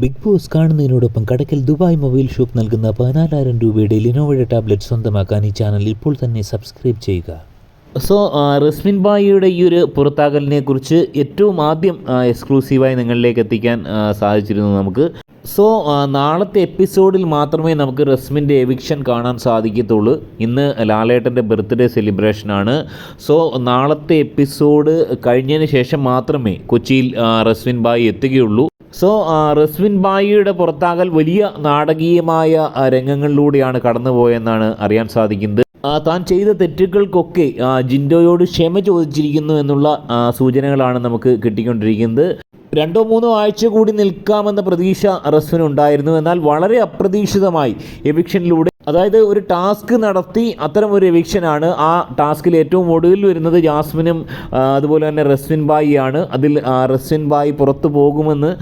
Big Boss കാണുന്നതിനോടൊപ്പം Kadakkal Dubai mobile shop നൽകുന്ന പതിനാലായിരം രൂപയുടെ ലിനോവയുടെ ടാബ്ലറ്റ് സ്വന്തമാക്കാൻ ഈ ചാനൽ ഇപ്പോൾ തന്നെ സബ്സ്ക്രൈബ് ചെയ്യുക. സോ റസ്മിൻ ബായിയുടെ ഈ ഒരു പുറത്താകലിനെ കുറിച്ച് ഏറ്റവും ആദ്യം എക്സ്ക്ലൂസീവായി നിങ്ങളിലേക്ക് എത്തിക്കാൻ സാധിച്ചിരുന്നു നമുക്ക്. സോ നാളത്തെ എപ്പിസോഡിൽ മാത്രമേ നമുക്ക് റസ്മിന്റെ എവിക്ഷൻ കാണാൻ സാധിക്കത്തുള്ളൂ. ഇന്ന് ലാലേട്ടന്റെ ബർത്ത്ഡേ സെലിബ്രേഷനാണ്. സോ നാളത്തെ എപ്പിസോഡ് കഴിഞ്ഞതിന് ശേഷം മാത്രമേ കൊച്ചിയിൽ റസ്മിൻ ബായി എത്തുകയുള്ളൂ. സോ റസ്വിൻ ബായിയുടെ പുറത്താകൽ വലിയ നാടകീയമായ രംഗങ്ങളിലൂടെയാണ് കടന്നുപോയെന്നാണ് അറിയാൻ സാധിക്കുന്നത്. താൻ ചെയ്ത തെറ്റുകൾക്കൊക്കെ ജിൻഡോയോട് ക്ഷമ ചോദിച്ചിരിക്കുന്നു എന്നുള്ള സൂചനകളാണ് നമുക്ക് കിട്ടിക്കൊണ്ടിരിക്കുന്നത്. രണ്ടോ മൂന്നോ ആഴ്ച കൂടി നിൽക്കാമെന്ന പ്രതീക്ഷ റസ്വിനുണ്ടായിരുന്നു. എന്നാൽ വളരെ അപ്രതീക്ഷിതമായി എവിക്ഷനിലൂടെ അതായത് ഒരു ടാസ്ക് നടത്തി അത്തരം ഒരു എവിക്ഷനാണ് ആ ടാസ്കിൽ ഏറ്റവും ഒടുവിൽ വരുന്നത് ജാസ്മിനും അതുപോലെ തന്നെ റസ്വിൻ ആണ് അതിൽ റസ്വിൻ ബായി പുറത്തു പോകുമെന്ന്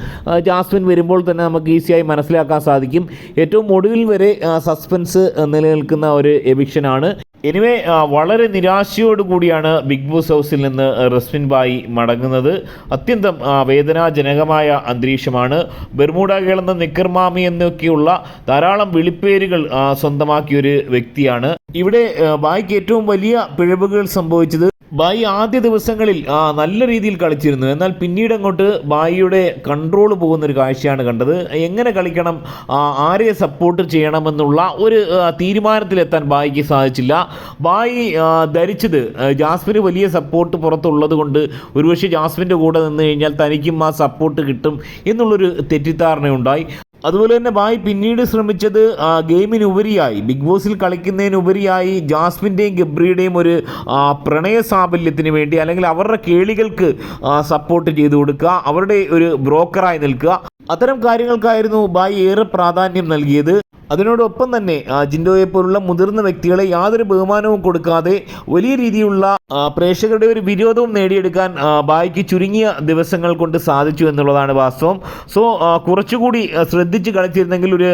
ജാസ്മിൻ വരുമ്പോൾ തന്നെ നമുക്ക് ഈസിയായി മനസ്സിലാക്കാൻ സാധിക്കും. ഏറ്റവും ഒടുവിൽ വരെ സസ്പെൻസ് നിലനിൽക്കുന്ന ഒരു എവിക്ഷനാണ്. എനിവേ വളരെ നിരാശയോട് കൂടിയാണ് ബിഗ് ബോസ് ഹൗസിൽ നിന്ന് റസ്മിൻ ബായി മടങ്ങുന്നത്. അത്യന്തം വേദനാജനകമായ അന്തരീക്ഷമാണ്. ബെർമൂഡ കേളെന്ന നിക്കർമാമി എന്നൊക്കെയുള്ള ധാരാളം വിളിപ്പേരുകൾ സ്വന്തമാക്കിയൊരു വ്യക്തിയാണ്. ഇവിടെ ബായിക്ക് ഏറ്റവും വലിയ പിഴവുകൾ സംഭവിച്ചത് ബായി ആദ്യ ദിവസങ്ങളിൽ ആ, നല്ല രീതിയിൽ കളിച്ചിരുന്നു. എന്നാൽ പിന്നീട് അങ്ങോട്ട് ബായിയുടെ കൺട്രോൾ പോകുന്നൊരു കാഴ്ചയാണ് കണ്ടത്. എങ്ങനെ കളിക്കണം ആരെ സപ്പോർട്ട് ചെയ്യണമെന്നുള്ള ഒരു തീരുമാനത്തിലെത്താൻ ബായിക്ക് സാധിച്ചില്ല. ബായി ധരിച്ചത് ജാസ്മിന് വലിയ സപ്പോർട്ട് പുറത്തുള്ളത് കൊണ്ട് ഒരുപക്ഷെ ജാസ്മിന്റെ കൂടെ നിന്ന് കഴിഞ്ഞാൽ തനിക്കും ആ സപ്പോർട്ട് കിട്ടും എന്നുള്ളൊരു തെറ്റിദ്ധാരണയുണ്ടായി. അതുപോലെ തന്നെ ബായി പിന്നീട് ശ്രമിച്ചത് ഗെയിമിനുപരിയായി ബിഗ് ബോസിൽ കളിക്കുന്നതിനുപരിയായി ജാസ്മിന്റെയും ഗബ്രിയുടെയും ഒരു പ്രണയ സാഫല്യത്തിന് വേണ്ടി അല്ലെങ്കിൽ അവരുടെ കേളികൾക്ക് സപ്പോർട്ട് ചെയ്തു കൊടുക്കുക അവരുടെ ഒരു ബ്രോക്കറായി നിൽക്കുക. അത്തരം കാര്യങ്ങൾക്കായിരുന്നു ബായി ഏറെ പ്രാധാന്യം നൽകിയത്. അതിനോടൊപ്പം തന്നെ ജിൻഡോയെ പോലുള്ള മുതിർന്ന വ്യക്തികളെ യാതൊരു ബഹുമാനവും കൊടുക്കാതെ വലിയ രീതിയിലുള്ള പ്രേക്ഷകരുടെ ഒരു വിരോധവും നേടിയെടുക്കാൻ ബായിക്ക് ചുരുങ്ങിയ ദിവസങ്ങൾ കൊണ്ട് സാധിച്ചു എന്നുള്ളതാണ് വാസ്തവം. സോ കുറച്ചുകൂടി ശ്രദ്ധിച്ച് കളിച്ചിരുന്നെങ്കിൽ ഒരു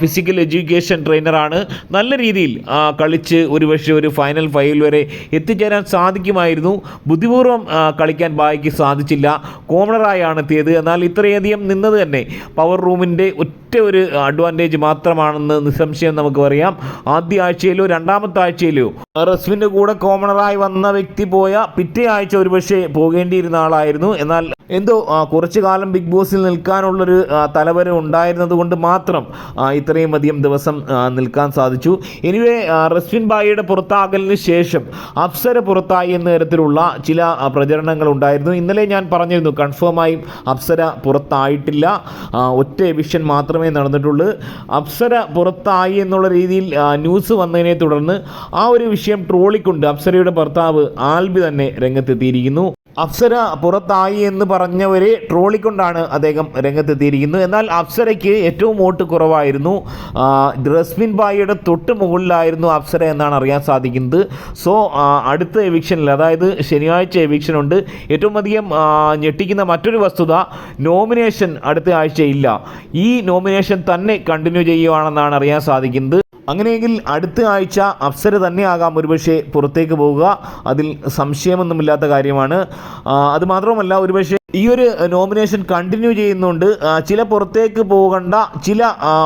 ഫിസിക്കൽ എഡ്യൂക്കേഷൻ ട്രെയിനറാണ് നല്ല രീതിയിൽ കളിച്ച് കളിച്ച് ഒരുപക്ഷെ ഒരു ഫൈനൽ ഫൈൽ വരെ എത്തിച്ചേരാൻ സാധിക്കുമായിരുന്നു. ബുദ്ധിപൂർവം കളിക്കാൻ ബായിക്ക് സാധിച്ചില്ല. കോമണറായാണ് എത്തിയത്. എന്നാൽ ഇത്രയധികം നിന്നത് തന്നെ പവർ റൂമിന്റെ ഒറ്റ ഒരു അഡ്വാന്റേജ് മാത്രമാണെന്ന് നിസ്സംശയം നമുക്ക് പറയാം. ആദ്യ ആഴ്ചയിലോ രണ്ടാമത്തെ ആഴ്ചയിലോ റസ്മിന്റെ കൂടെ കോമണറായി വന്ന വ്യക്തി പോയ പിറ്റേ ആഴ്ച ഒരുപക്ഷെ പോകേണ്ടിയിരുന്ന ആളായിരുന്നു. എന്നാൽ എന്തോ കുറച്ചു കാലം ബിഗ് ബോസിൽ നിൽക്കാനുള്ളൊരു തലവര ഉണ്ടായിരുന്നത് കൊണ്ട് മാത്രം ഇത്രയും അധികം ദിവസം നിൽക്കാൻ സാധിച്ചു. എനിവേ റസ്വിൻ ബായിയുടെ പുറത്താകലിന് ശേഷം അപ്സര പുറത്തായി എന്ന തരത്തിലുള്ള ചില പ്രചരണങ്ങൾ ഉണ്ടായിരുന്നു. ഇന്നലെ ഞാൻ പറഞ്ഞിരുന്നു കൺഫേമായും അപ്സര പുറത്തായിട്ടില്ല. ഒറ്റ എവിഷൻ മാത്രമേ നടന്നിട്ടുള്ളൂ. അപ്സര പുറത്തായി എന്നുള്ള രീതിയിൽ ന്യൂസ് വന്നതിനെ തുടർന്ന് ആ ഒരു വിഷയം ട്രോളിക്കൊണ്ട് അപ്സരയുടെ ഭർത്താവ് ആൽബി തന്നെ രംഗത്തെത്തിയിരിക്കുന്നു. അപ്സര പുറത്തായി എന്ന് പറഞ്ഞവരെ ട്രോളിക്കൊണ്ടാണ് അദ്ദേഹം രംഗത്തെത്തിയിരിക്കുന്നത് എന്നാൽ അപ്സരയ്ക്ക് ഏറ്റവും വോട്ട് കുറവായിരുന്നു. റസ്മിൻ ബായിയുടെ തൊട്ട് മുകളിലായിരുന്നു അപ്സര എന്നാണ് അറിയാൻ സാധിക്കുന്നത്. സോ അടുത്ത എവിക്ഷനിൽ അതായത് ശനിയാഴ്ച എവിക്ഷനുണ്ട് ഏറ്റവും അധികം ഞെട്ടിക്കുന്ന മറ്റൊരു വസ്തുത നോമിനേഷൻ അടുത്ത ആഴ്ചയില്ല. ഈ നോമിനേഷൻ തന്നെ കണ്ടിന്യൂ ചെയ്യുവാണെന്നാണ് അറിയാൻ സാധിക്കുന്നത്. അങ്ങനെയെങ്കിൽ അടുത്ത ആഴ്ച അപ്സര തന്നെയാകാം ഒരുപക്ഷെ പുറത്തേക്ക് പോവുക. അതിൽ സംശയമൊന്നുമില്ലാത്ത കാര്യമാണ്. അതുമാത്രമല്ല അത് മാത്രമല്ല ഒരുപക്ഷെ ഈ ഒരു നോമിനേഷൻ കണ്ടിന്യൂ ചെയ്യുന്നുണ്ട്. ചില പുറത്തേക്ക് പോകേണ്ട ചില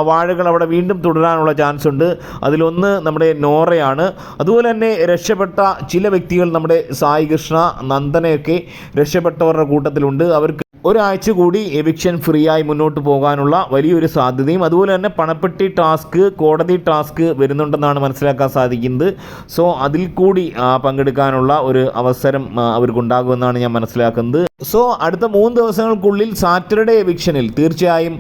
വാഴകൾ അവിടെ വീണ്ടും തുടരാനുള്ള ചാൻസ് ഉണ്ട്. അതിലൊന്ന് നമ്മുടെ നോറയാണ്. അതുപോലെ തന്നെ രക്ഷപ്പെട്ട ചില വ്യക്തികൾ നമ്മുടെ സായി കൃഷ്ണ നന്ദനയൊക്കെ രക്ഷപ്പെട്ടവരുടെ കൂട്ടത്തിലുണ്ട്. അവർക്ക് ഒരാഴ്ച കൂടി എവിക്ഷൻ ഫ്രീ ആയി മുന്നോട്ട് പോകാനുള്ള വലിയൊരു സാധ്യതയും. അതുപോലെ തന്നെ പണപ്പെട്ടി ടാസ്ക് കോടതി ടാസ്ക് വരുന്നുണ്ടെന്നാണ് മനസ്സിലാക്കാൻ സാധിക്കുന്നത്. സോ അതിൽ കൂടി പങ്കെടുക്കാനുള്ള ഒരു അവസരം അവർക്കുണ്ടാകുമെന്നാണ് ഞാൻ മനസ്സിലാക്കുന്നത്. സോ അടുത്ത മൂന്ന് ദിവസങ്ങൾക്കുള്ളിൽ സാറ്റർഡേ എവിക്ഷനിൽ തീർച്ചയായും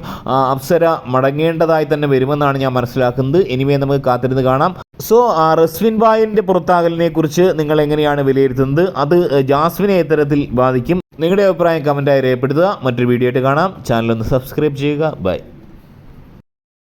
അപ്സര മടങ്ങേണ്ടതായി തന്നെ വരുമെന്നാണ് ഞാൻ മനസ്സിലാക്കുന്നത്. എനിവേ നമുക്ക് കാത്തിരുന്ന് കാണാം. സോ റസ്വിൻ ബായിന്റെ പുറത്താകലിനെ കുറിച്ച് നിങ്ങൾ എങ്ങനെയാണ് വിലയിരുത്തുന്നത്? അത് ജാസ്വിനെ ഇത്തരത്തിൽ ബാധിക്കും. നിങ്ങളുടെ അഭിപ്രായം കമന്റായി രേഖപ്പെടുത്തുക. മറ്റൊരു വീഡിയോ ആയിട്ട് കാണാം. ചാനൽ ഒന്ന് സബ്സ്ക്രൈബ് ചെയ്യുക. ബൈ.